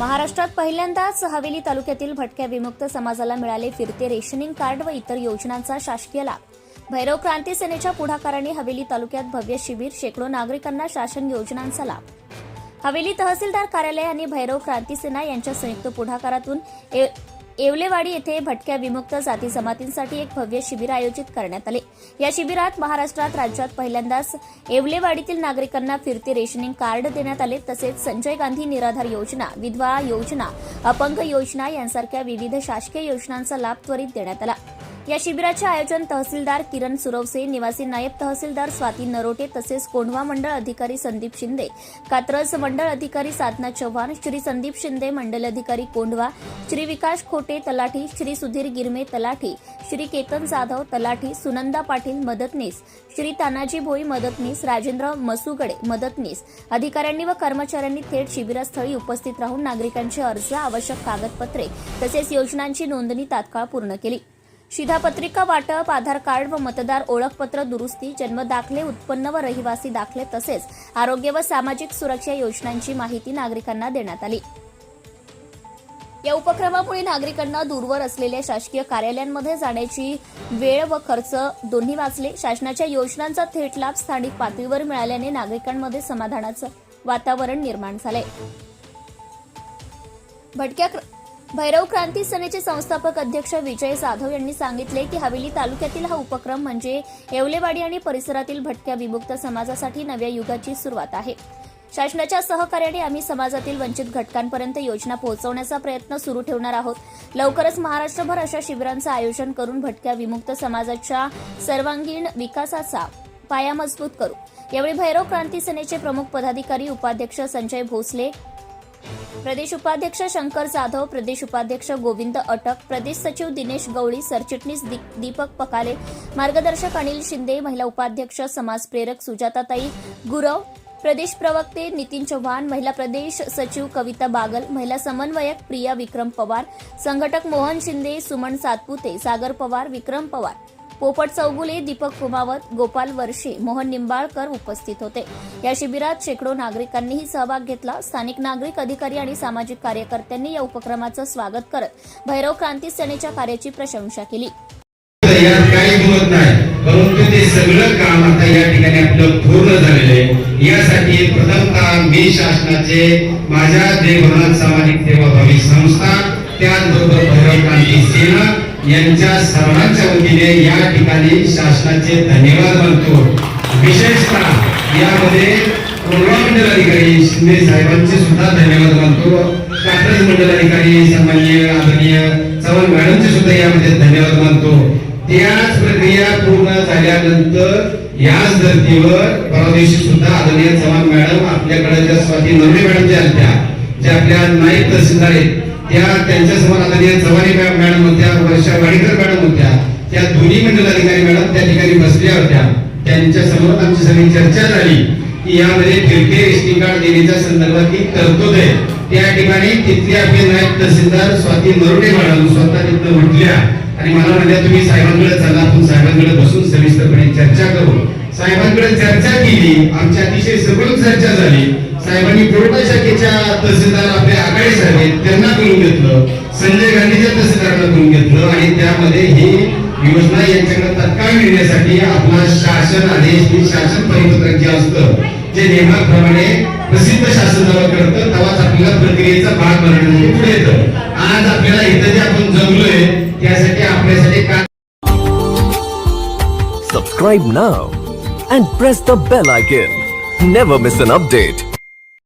महाराष्ट्रात पहिल्यांदाच हवेली तालुक्यातील भटक्या विमुक्त समाजाला मिळाले फिरते रेशनिंग कार्ड व इतर योजनांचा शासकीय लाभ. भैरव क्रांती सेनेच्या पुढाकाराने हवेली तालुक्यात भव्य शिबिर शेकडो नागरिकांना शासन योजनांचा लाभ. हवेली तहसीलदार कार्यालय आणि भैरव क्रांती सेना यांच्या संयुक्त पुढाकारातून ए- येवलेवाडी येथे भटक्या विमुक्त जाती जमातींसाठी एक भव्य शिबिर आयोजित करण्यात आले. या शिबिरात महाराष्ट्रात राज्यात पहिल्यांदाच येवलेवाडीतील नागरिकांना फिरते रेशनिंग कार्ड देण्यात आले. तसेच संजय गांधी निराधार योजना विधवा योजना अपंग योजना यांसारख्या विविध शासकीय योजनांचा लाभ त्वरित देण्यात आला. या शिबिराचे आयोजन तहसीलदार किरण सुरवसे निवासी नायब तहसीलदार स्वाती नरोटे तसेच कोंढवा मंडळ अधिकारी संदीप शिंदे कात्रज मंडळ अधिकारी साधना चव्हाण श्री संदीप शिंदे मंडल अधिकारी कोंढवा श्री विकास खोटे तलाठी श्री सुधीर गिरमे तलाठी श्री केतन जाधव तलाठी सुनंदा पाटील मदतनीस श्री तानाजी भोई मदतनीस राजेंद्र मसुगडे मदतनीस. अधिकाऱ्यांनी व कर्मचाऱ्यांनी थेट शिबिरस्थळी उपस्थित राहून नागरिकांचे अर्ज आवश्यक कागदपत्रे तसेच योजनांची नोंदणी तात्काळ पूर्ण केली. शिधापत्रिका वाटप आधार कार्ड व मतदार ओळखपत्र दुरुस्ती जन्मदाखले उत्पन्न व रहिवासी दाखले तसेच आरोग्य व सामाजिक सुरक्षा योजनांची माहिती नागरिकांना देण्यात आली. या उपक्रमामुळे नागरिकांना दूरवर असलेल्या शासकीय कार्यालयांमध्ये जाण्याची वेळ व खर्च दोन्ही वाचले. शासनाच्या योजनांचा थेट लाभ स्थानिक पातळीवर मिळाल्याने नागरिकांमध्ये समाधानाचं वातावरण निर्माण झालंय भटक्या भैरव क्रांती सेनेचे संस्थापक अध्यक्ष विजय जाधव यांनी सांगितले की हवेली तालुक्यातील हा उपक्रम म्हणजे येवलेवाडी आणि परिसरातील भटक्या विमुक्त समाजासाठी नव्या युगाची सुरुवात आहे. शासनाच्या सहकार्याने आम्ही समाजातील वंचित घटकांपर्यंत योजना पोहोचवण्याचा प्रयत्न सुरू ठेवणार आहोत. लवकरच महाराष्ट्रभर अशा शिबिरांचं आयोजन करून भटक्या विमुक्त समाजाच्या सर्वांगीण विकासाचा पाया मजबूत करू. यावेळी भैरव क्रांती सेनेचे प्रमुख पदाधिकारी उपाध्यक्ष संजय भोसले प्रदेश उपाध्यक्ष शंकर जाधव प्रदेश उपाध्यक्ष गोविंद अटक प्रदेश सचिव दिनेश गवळी सरचिटणीस दीपक पकाले मार्गदर्शक अनिल शिंदे महिला उपाध्यक्ष समाज प्रेरक सुजाताताई गुरव प्रदेश प्रवक्ते नितीन चव्हाण महिला प्रदेश सचिव कविता बागल महिला समन्वयक प्रिया विक्रम पवार संघटक मोहन शिंदे सुमन सातपुते सागर पवार विक्रम पवार. पोपट चौगुले दीपक कुमावत गोपाल वर्षे मोहन निंबाळकर उपस्थित होते. या शिबिरात शेकडो नागरिकांनीही सहभाग घेतला. स्थानिक नागरिक अधिकारी आणि सामाजिक कार्यकर्त्यांनी या उपक्रमाचं स्वागत करत भैरव क्रांती सेनेच्या कार्याची प्रशंसा केली. परंतु ते सगळं काम आता या ठिकाणी आपलं पूर्ण झालेलं आहे. यासाठी प्रथमतः मी शासनाचे माझ्या देवभवनात सामाजिक सेवाभावी संस्था त्याचबरोबर भैरव क्रांती सेना यांच्या सर्वांच्या वतीने या ठिकाणी शासनाचे धन्यवाद मानतो. विशेषतः यामध्ये मंडल अधिकारी शिंदे साहेबांचे सुद्धा धन्यवाद मानतो. कात्रज मंडल अधिकारी सन्माननीय आदरणीय चव्हाण मॅडमचे सुद्धा यामध्ये धन्यवाद मानतो. त्याच प्रक्रिया पूर्ण झाल्यानंतर याच धर्तीवर परवा दिवशी सुद्धा आदरणीय चव्हाण मॅडम आपल्याकडे ज्या स्वाती नवरे मॅडम ज्या आपल्या ज्या आपल्या नाईक तहसीलदार आहेत त्या त्यांच्यासमोर आदरणीय चव्हाणी मॅडम होत्या वर्षा वाडीकर मॅडम होत्या त्या दोन्ही मंडल अधिकारी मॅडम त्या ठिकाणी बसल्या होत्या. त्यांच्यासमोर आमची सगळी चर्चा झाली की यामध्ये फिरते रेशनिंग कार्ड देण्याच्या संदर्भात एक तरतूद आहे. त्या ठिकाणी तिथले आपले नायब तहसीलदार स्वाती नरोटे मॅडम स्वतः तिथं उठल्या आणि मला म्हणल्या तुम्ही साहेबांकडे चला आपण साहेबांकडे बसून सविस्तरपणे चर्चा करू. साहेबांकडे चर्चा केली आमची अतिशय सखोल चर्चा झाली. साहेबांनी पुरवठा शाखेच्या तहसीलदार आपले आघाडी साहेब आहेत, त्यांना करून घेतलं संजय गांधीच्या तहसीलदारांना करून घेतलं आणि त्यामध्ये ही योजना यांच्याकडे तत्काळ मिळण्यासाठी आपला शासन आदेश शासन परिपत्रक जे असतं जे नियमाप्रमाणे प्रसिद्ध शासन जेव्हा करतं तेव्हाच आपल्याला प्रक्रियेचा भाग बनवण्यासाठी पुढे येतं आज आपल्याला इथं जे आपण जमलोय त्यासाठी आपल्यासाठी काय Subscribe now and press the bell icon. Never miss an update.